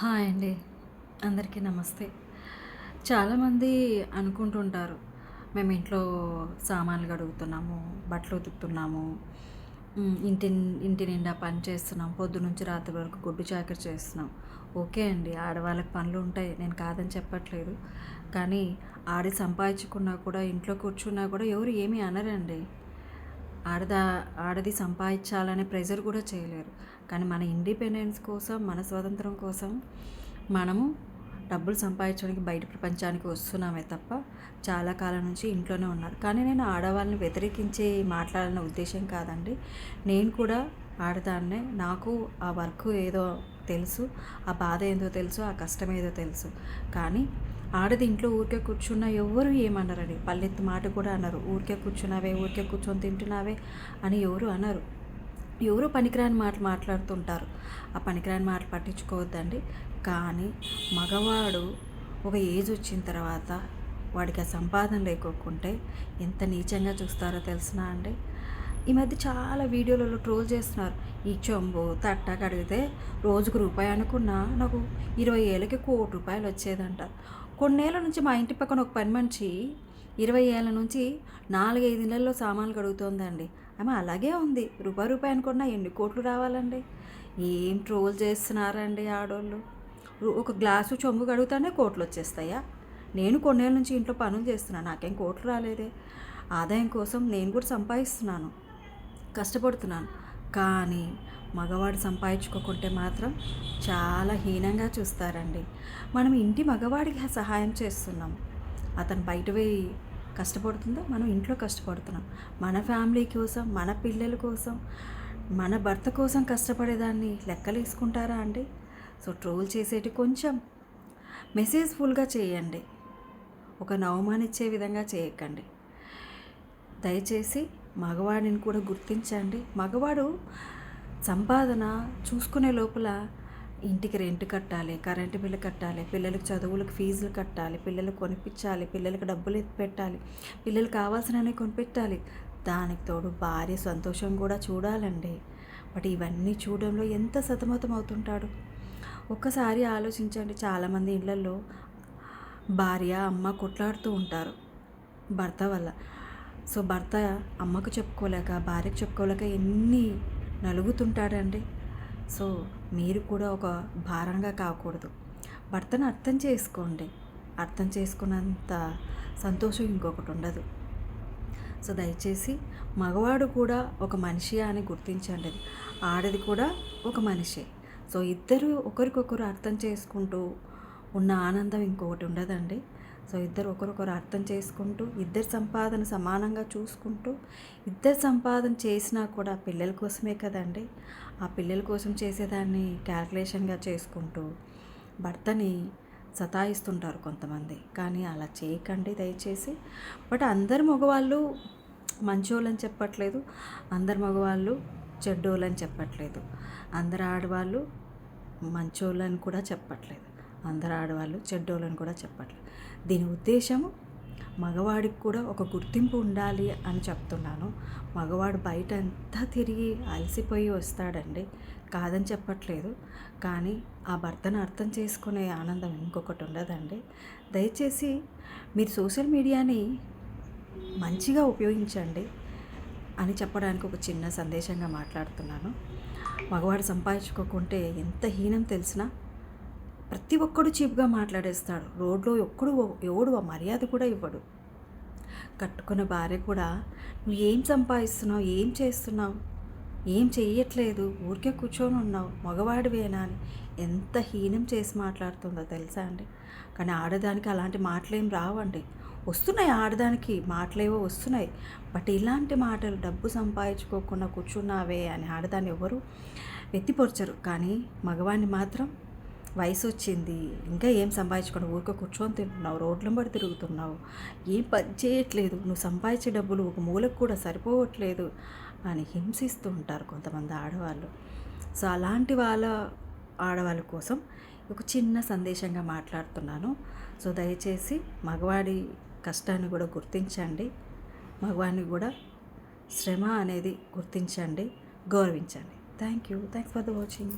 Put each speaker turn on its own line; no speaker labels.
Hi అండి. అందరికీ నమస్తే. చాలామంది అనుకుంటుంటారు మేము ఇంట్లో సామాన్లు కడుగుతున్నాము బట్టలు ఉతుకుతున్నాము ఇంటి ఇంటి నిండా పని చేస్తున్నాం పొద్దు నుంచి రాత్రి వరకు గుడ్డు చాకరీ చేస్తున్నాం. ఓకే అండి ఆడవాళ్ళకి పనులు ఉంటాయి నేను కాదని చెప్పట్లేదు. కానీ ఆడి సంపాదించుకున్నా కూడా ఇంట్లో కూర్చున్నా కూడా ఎవరు ఏమీ అనరండి. ఆడదా ఆడది సంపాదించాలనే ప్రెజర్ కూడా చేయలేరు. కానీ మన ఇండిపెండెన్స్ కోసం మన స్వాతంత్రం కోసం మనము డబ్బులు సంపాదించడానికి బయట ప్రపంచానికి వస్తున్నామే తప్ప చాలా కాలం నుంచి ఇంట్లోనే ఉన్నారు. కానీ నేను ఆడవాళ్ళని వ్యతిరేకించి మాట్లాడాలన్న ఉద్దేశం కాదండి. నేను కూడా ఆడదాన్నే. నాకు ఆ వర్క్ ఏదో తెలుసు ఆ బాధ ఏదో తెలుసు ఆ కష్టం ఏదో తెలుసు. కానీ ఆడది ఇంట్లో ఊరికే కూర్చున్న ఎవరు ఏమన్నారండి పల్లెత్తు మాట కూడా అన్నారు ఊరికే కూర్చున్నావే ఊరికే కూర్చొని తింటున్నావే అని ఎవరు అన్నారు ఎవరు పనికిరాని మాటలు మాట్లాడుతుంటారు. ఆ పనికిరాని మాటలు పట్టించుకోవద్దండి. కానీ మగవాడు ఒక ఏజ్ వచ్చిన తర్వాత వాడికి ఆ సంపాదన లేకోకుంటే ఎంత నీచంగా చూస్తారో తెలిసినా అండి? ఈ మధ్య చాలా వీడియోలలో ట్రోల్ చేస్తున్నారు. ఈ చెంబు తట్ట కడిగితే రోజుకు రూపాయి అనుకున్నా నాకు ఇరవై ఏళ్ళకి కోటి రూపాయలు వచ్చేదంటారు కొన్నేళ్ళ నుంచి మా ఇంటి పక్కన ఒక పని మనిషి ఇరవై ఏళ్ళ నుంచి నాలుగైదు నెలల్లో సామాన్లు కడుగుతోందండి. ఆమె అలాగే ఉంది. రూపాయి రూపాయి అనుకున్నా ఎన్ని కోట్లు రావాలండి? ఏం ట్రోల్ చేస్తున్నారండి ఆడోళ్ళు? ఒక గ్లాసు చెంబు కడుగుతానే కోట్లు వచ్చేస్తాయా నేను కొన్నేళ్ళ నుంచి ఇంట్లో పనులు చేస్తున్నాను. నాకేం కోట్లు రాలేదే. ఆదాయం కోసం నేను కూడా సంపాదిస్తున్నాను. కష్టపడుతున్నాను. కానీ మగవాడు సంపాదించుకోకుంటే మాత్రం చాలా హీనంగా చూస్తారండి. మనం ఇంటి మగవాడికి సహాయం చేస్తున్నాం. అతను బయట పోయి కష్టపడుతుందో మనం ఇంట్లో కష్టపడుతున్నాం. మన ఫ్యామిలీ కోసం మన పిల్లల కోసం మన భర్త కోసం కష్టపడేదాన్ని లెక్కలేసుకుంటారా అండి? సో ట్రోల్ చేసేటి కొంచెం మెసేజ్ ఫుల్గా చేయండి. ఒక నవమానిచ్చే విధంగా చేయకండి. దయచేసి మగవాడిని కూడా గుర్తించండి. మగవాడు సంపాదన చూసుకునే లోపల ఇంటికి రెంట్ కట్టాలి కరెంటు బిల్లు కట్టాలి పిల్లలకు చదువులకు ఫీజులు కట్టాలి పిల్లలకు కొనిపించాలి పిల్లలకు డబ్బులు పెట్టాలి పిల్లలు కావాల్సినవి కొనిపెట్టాలి. దానికి తోడు భార్య సంతోషం కూడా చూడాలండి. బట్ ఇవన్నీ చూడడంలో ఎంత సతమతం అవుతుంటాడు? ఒక్కసారి ఆలోచించండి. చాలామంది ఇళ్ళలో భార్య అమ్మ కొట్లాడుతూ ఉంటారు భర్త వల్ల. సో భర్త అమ్మకు చెప్పుకోలేక భార్యకు చెప్పుకోలేక ఎన్ని నలుగుతుంటాడండి సో మీరు కూడా ఒక భారంగా కాకూడదు. భర్తను అర్థం చేసుకోండి. అర్థం చేసుకున్నంత సంతోషం ఇంకొకటి ఉండదు. సో దయచేసి మగవాడు కూడా ఒక మనిషి అని గుర్తించండి. ఆడది కూడా ఒక మనిషి. సో ఇద్దరు ఒకరికొకరు అర్థం చేసుకుంటూ ఉన్న ఆనందం ఇంకొకటి ఉండదండి. సో ఇద్దరు ఒకరొకరు అర్థం చేసుకుంటూ ఇద్దరు సంపాదన సమానంగా చూసుకుంటూ ఇద్దరు సంపాదన చేసినా కూడా పిల్లల కోసమే కదండి. ఆ పిల్లల కోసం చేసేదాన్ని క్యాల్కులేషన్గా చేసుకుంటూ భర్తని సతాయిస్తుంటారు కొంతమంది. కానీ అలా చేయకండి దయచేసి. బట్ అందరు మగవాళ్ళు మంచోళ్ళని చెప్పట్లేదు. అందరు మగవాళ్ళు చెడ్డోళ్ళని చెప్పట్లేదు. అందరు ఆడవాళ్ళు మంచోళ్ళని కూడా చెప్పట్లేదు. అందరు ఆడవాళ్ళు చెడ్డోళ్ళని కూడా చెప్పట్లేదు దీని ఉద్దేశము మగవాడికి కూడా ఒక గుర్తింపు ఉండాలి అని చెప్తున్నాను. మగవాడు బయట అంతా తిరిగి అలసిపోయి వస్తాడండి. కాదని చెప్పట్లేదు. కానీ ఆ భర్తను అర్థం చేసుకునే ఆనందం ఇంకొకటి ఉండదండి. దయచేసి మీరు సోషల్ మీడియాని మంచిగా ఉపయోగించండి అని చెప్పడానికి ఒక చిన్న సందేశంగా మాట్లాడుతున్నాను. మగవాడు సంపాదించుకోకుంటే ఎంత హీనం తెలిసినా ప్రతి ఒక్కడు చీప్గా మాట్లాడేస్తాడు. రోడ్లో ఒక్కడు ఎవడు ఆ మర్యాద కూడా ఇవ్వడు. కట్టుకున్న భార్య కూడా నువ్వు ఏం సంపాదిస్తున్నావు? ఏం చేస్తున్నావు? ఏం చెయ్యట్లేదు? ఊరికే కూర్చొని ఉన్నావు. మగవాడివేనా అని ఎంత హీనం చేసి మాట్లాడుతుందో తెలుసా అండి? కానీ ఆడదానికి అలాంటి మాటలేం రావండి. వస్తున్నాయి ఆడదానికి మాటలేవో వస్తున్నాయి. బట్ ఇలాంటి మాటలు డబ్బు సంపాదించుకోకుండా కూర్చున్నావే అని ఆడదాన్ని ఎవరు ఎత్తిపొరచరు. కానీ మగవాడిని మాత్రం వయసు వచ్చింది ఇంకా ఏం సంపాదించుకోవడం ఊరికే కూర్చొని తింటున్నావు రోడ్ల పడి తిరుగుతున్నావు. ఏం పని చేయట్లేదు. నువ్వు సంపాదించే డబ్బులు ఒక మూలకు కూడా సరిపోవట్లేదు అని హింసిస్తూ ఉంటారు కొంతమంది ఆడవాళ్ళు. సో అలాంటి వాళ్ళ ఆడవాళ్ళ కోసం ఒక చిన్న సందేశంగా మాట్లాడుతున్నాను. సో దయచేసి మగవాడి కష్టాన్ని కూడా గుర్తించండి. మగవాడిని కూడా శ్రమ అనేది గుర్తించండి గౌరవించండి. Thank you. Thanks for the watching.